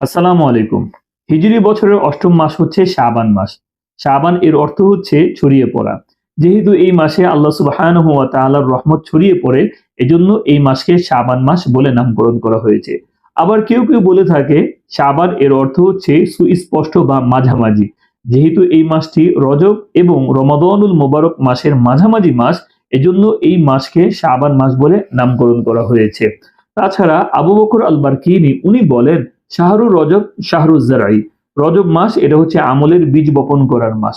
আসসালামু আলাইকুম। হিজরি বছরের অষ্টম মাস হচ্ছে শাবান মাস। শাবান এর অর্থ হচ্ছে ছড়িয়ে পড়া। যেহেতু এই মাসে আল্লাহ তাআলার রহমত ছড়িয়ে পড়ে, এজন্য এই মাসকে শাবান মাস বলে নামকরণ করা হয়েছে। আবার কেউ কেউ বলে থাকে, শাবান এর অর্থ হচ্ছে সুস্পষ্ট বা মাঝামাঝি। যেহেতু এই মাসটি রজব এবং রমাদানুল মোবারক মাসের মাঝামাঝি মাস, এজন্য এই মাসকে শাবান মাস বলে নামকরণ করা হয়েছে। তাছাড়া আবু বকর আল বারকিনি উনি বলেন শাহরু রজব, শাহরু জারাই রজব মাস, এটা হচ্ছে আমলের বীজ বপন করার মাস।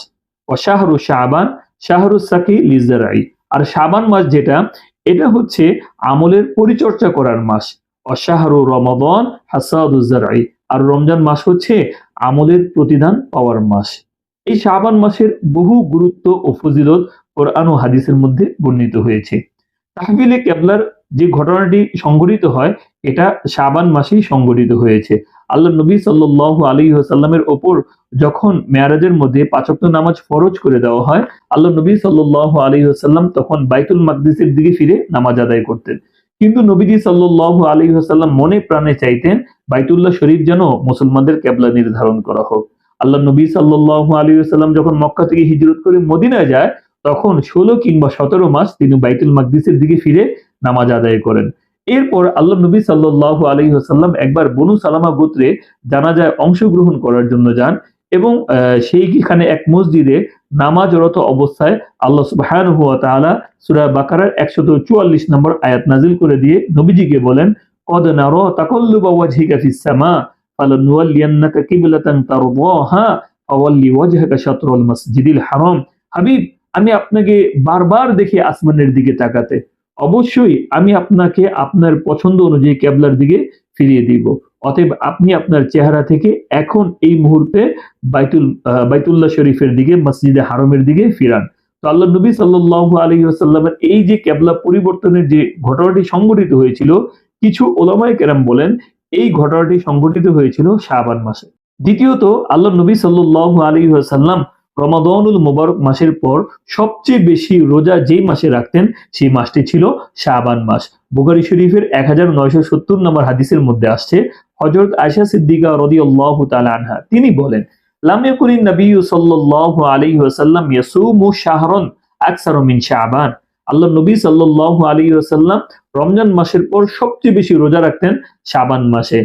ও শাহরু শাহবান শাহরু সাকি লিজারাই আর শাবান মাস যেটা, এটা হচ্ছে আমলের পরিচর্যা করার মাস। অশাহরু রমাদন হাসাদুজারাই আর রমজান মাস হচ্ছে আমলের প্রতিদান পাওয়ার মাস। এই শাবান মাসের বহু গুরুত্ব ও ফজিলত কোরআন ও হাদিসের মধ্যে বর্ণিত হয়েছে। তাহবিলে কেবলার যে ঘটনাটি সংঘটিত হয়, এটা শাবান মাসেই সংঘটিত হয়েছে। আল্লাহ নবী সাল্লাহ আলী সাল্লামের ওপর যখন মেয়ারাজের মধ্যে পাঁচক্ত নামাজ ফরজ করে দেওয়া হয় আল্লাহ নবী সাল্লাহ আলী সাল্লাম তখন বাইতুল মাকদিসের দিকে ফিরে নামাজ আদায় করতেন। কিন্তু নবীজি সাল্লাহ আলী সাল্লাম মনে প্রাণে চাইতেন, বাইতুল্লাহ শরীফ যেন মুসলমানদের কেবলা নির্ধারণ করা হোক। আল্লাহ নবী সাল্লাহ আলী সাল্লাম যখন মক্কা থেকে হিজরত করে মদিনায় যায়, তখন ষোলো কিংবা সতেরো মাস তিনি বাইতুল মাকদিসের দিকে ফিরে নামাজ আদায় করেন। এরপর আল্লাহ নবী সাল্লাহ আলী হাসাল্লাম একবার বনু সালামা গোত্রে জানাজায় অংশগ্রহণ করার জন্য যান এবং সেইখানে এক মসজিদে নামাজরত অবস্থায় আল্লাহ সুবহান হুয়া তাআলা সূরা বাকারার একশত চুয়াল্লিশ নম্বর আয়াত নাজিল করে দিয়ে নবীজিকে বলেন, কদ নারো তাকাল্লুবা ওয়াজহিকা ফিস সামা, ফালানুওয়াল্লিয়ান্নাকা কিবলাতান তারদাহা, ফাওয়াল্লি ওয়াজহাকা শাতরুল মাসজিদিল হারাম। হাবিব, আমি আপনাকে বারবার দেখি আসমানের দিকে তাকাতে। অবশ্যই আমি আপনাকে আপনার পছন্দ অনুযায়ী কেবলার দিকে ফিরিয়ে দিব। অতএব আপনি আপনার চেহারা থেকে এখন এই মুহূর্তে বাইতুল বাইতুল্লাহ শরীফের দিকে, মসজিদে হারমের দিকে ফিরান। তো আল্লাহ নবী সাল্লাল্লাহু আলাইহি ওয়াসাল্লামের এই যে ক্যাবলা পরিবর্তনের যে ঘটনাটি সংঘটিত হয়েছিল, কিছু ওলামায় কেরাম বলেন, এই ঘটনাটি সংঘটিত হয়েছিল শাবান মাসে। দ্বিতীয়ত, আল্লাহ নবী সাল্লাল্লাহু আলাইহি ওয়াসাল্লাম রমাদানুল মোবারক মাসের পর সবচেয়ে বেশি রোজা যেই মাসে রাখতেন, সেই মাসটি ছিল শাবান মাস। বুখারী শরীফের এক হাজার নয়শো সত্তর নম্বর হাদিসের মধ্যে আসছে হজরত আয়সা সিদ্দিকা রদি আল্লাহ আনহা। তিনি বলেন নবী ওয়াসাল্লাম রমজান মাসের পর সবচেয়ে বেশি রোজা রাখতেন শাবান মাসে।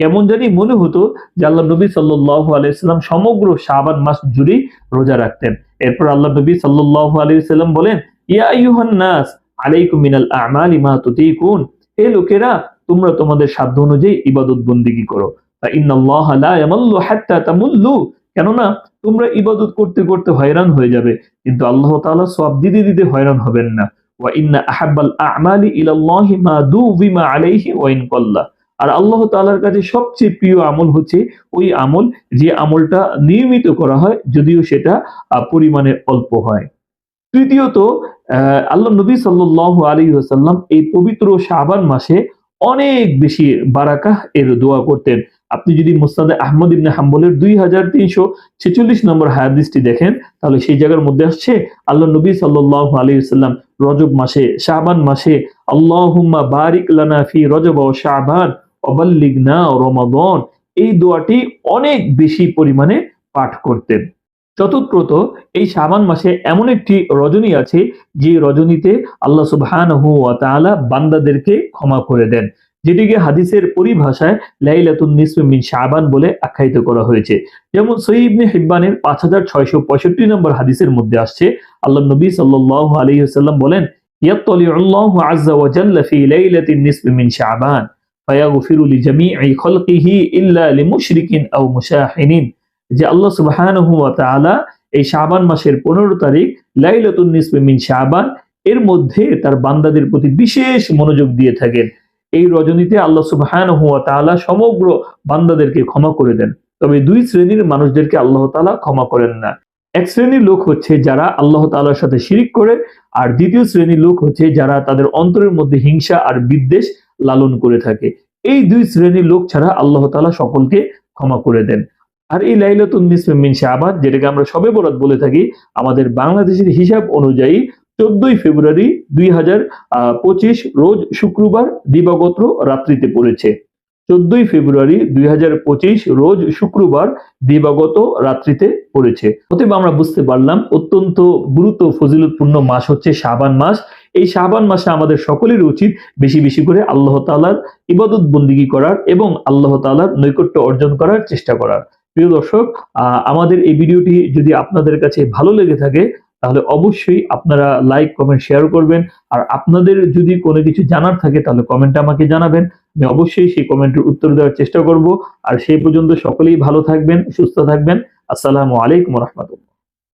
কেমন জানি মনে হতো যে আল্লাহ নবী সাল্লাম সমগ্র শাবান মাস জুড়েই রোজা রাখতেন। এরপর আল্লাহ নবী সাল্লাম বলেন ইবাদত করো। কেননা, তোমরা ইবাদত করতে করতে হয়রান হয়ে যাবে, কিন্তু আল্লাহ দিতে হয়রান হবেন না। আলাইহি আর আল্লাহ তাআলার কাছে সবচেয়ে প্রিয় আমল হচ্ছে ওই আমল যে আমলটা নিয়মিত করা হয়, যদিও সেটা পরিমাণে অল্প হয়। তৃতীয়ত আল্লাহ নবী সাল্লাল্লাহু আলাইহি ওয়াসাল্লাম এই পবিত্র শাবান মাসে অনেক বেশি বারাকাহ এর দোয়া করতেন। আপনি যদি মুস্তাদে আহমদ ইবনে হাম্বলের দুই হাজার তিনশো ছেচল্লিশ নম্বর হাদিসটি দেখেন, তাহলে সেই জায়গার মধ্যে আসছে, আল্লাহ নবী সাল্লাল্লাহু আলাইহি ওয়াসাল্লাম রজব মাসে, শাবান মাসে আল্লাহ বারিক লানা ফি রজব ও শাবান অবাল্লিগনা রমাদন, এই দোয়াটি অনেক বেশি পরিমাণে পাঠ করতেন। চতুর্থত, এই শাবান মাসে এমন একটি রজনী আছে, যে রজনীতে আল্লাহ তাআলা বান্দাদেরকে ক্ষমা করে দেন। যেটিকে হাদিসের পরিভাষায় লাইলাতুন নিসফি মিন শাবান বলে আখ্যায়িত করা হয়েছে। যেমন সঈবনে হিব্বানের পাঁচ হাজার হিব্বানের 5665 নম্বর হাদিসের মধ্যে আসছে, আল্লাহ নবী সাল্লাল্লাহু আলাইহি ওয়াসাল্লাম বলেন, ইয়াত্তালিউল্লাহু আযজা ওয়া জাল্লা ফি লাইলাতিন নিসফি মিন শাবান। যে আল্লাহ এই শাবান মাসের 15 তারিখ শাবান, এর মধ্যে তার বান্দাদের প্রতি বিশেষ মনোযোগ দিয়ে থাকেন। এই রজনীতে আল্লাহ সুবহানাহু সমগ্র বান্দাদেরকে ক্ষমা করে দেন। তবে দুই শ্রেণির মানুষদেরকে আল্লাহ তাআলা ক্ষমা করেন না। এক শ্রেণির লোক হচ্ছে যারা আল্লাহ তাআলার সাথে শিরিক করে, আর দ্বিতীয় শ্রেণির লোক হচ্ছে যারা তাদের অন্তরের মধ্যে হিংসা আর বিদ্বেষ লালন করে থাকে। এই দুই শ্রেণির লোক ছাড়া আল্লাহ তালা সকলকে ক্ষমা করে দেন। আর এই লাইলাতুন নিসফি মিন শাবান, যেটাকে আমরা সবে বরাত বলে থাকি, আমাদের বাংলাদেশের হিসাব অনুযায়ী চোদ্দই ফেব্রুয়ারি দুই হাজার পঁচিশ রোজ শুক্রবার দিবাগত রাত্রিতে পড়েছে। চোদ্দই ফেব্রুয়ারি দুই হাজার পঁচিশ রোজ শুক্রবার দিবাগত রাত্রিতে পড়েছে। অতএব আমরা বুঝতে পারলাম, অত্যন্ত গুরুত্ব ফজিলতপূর্ণ মাস হচ্ছে শাবান মাস। এই শাবান মাসে আমাদের সকলের উচিত বেশি বেশি করে আল্লাহ তাআলার ইবাদত বন্দিগি করার এবং আল্লাহ তাআলার নৈকট্য অর্জন করার চেষ্টা করার। প্রিয় দর্শক আমাদের এই ভিডিওটি যদি আপনাদের কাছে ভালো লেগে থাকে, তাহলে অবশ্যই আপনারা লাইক, কমেন্ট, শেয়ার করবেন। আর আপনাদের যদি কোনো কিছু জানার থাকে, তাহলে কমেন্টে আমাকে জানাবেন। আমি অবশ্যই সেই কমেন্টের উত্তর দেওয়ার চেষ্টা করব। আর সেই পর্যন্ত সকলেই ভালো থাকবেন, সুস্থ থাকবেন। আসসালামু আলাইকুম রহমতুল্লাহ।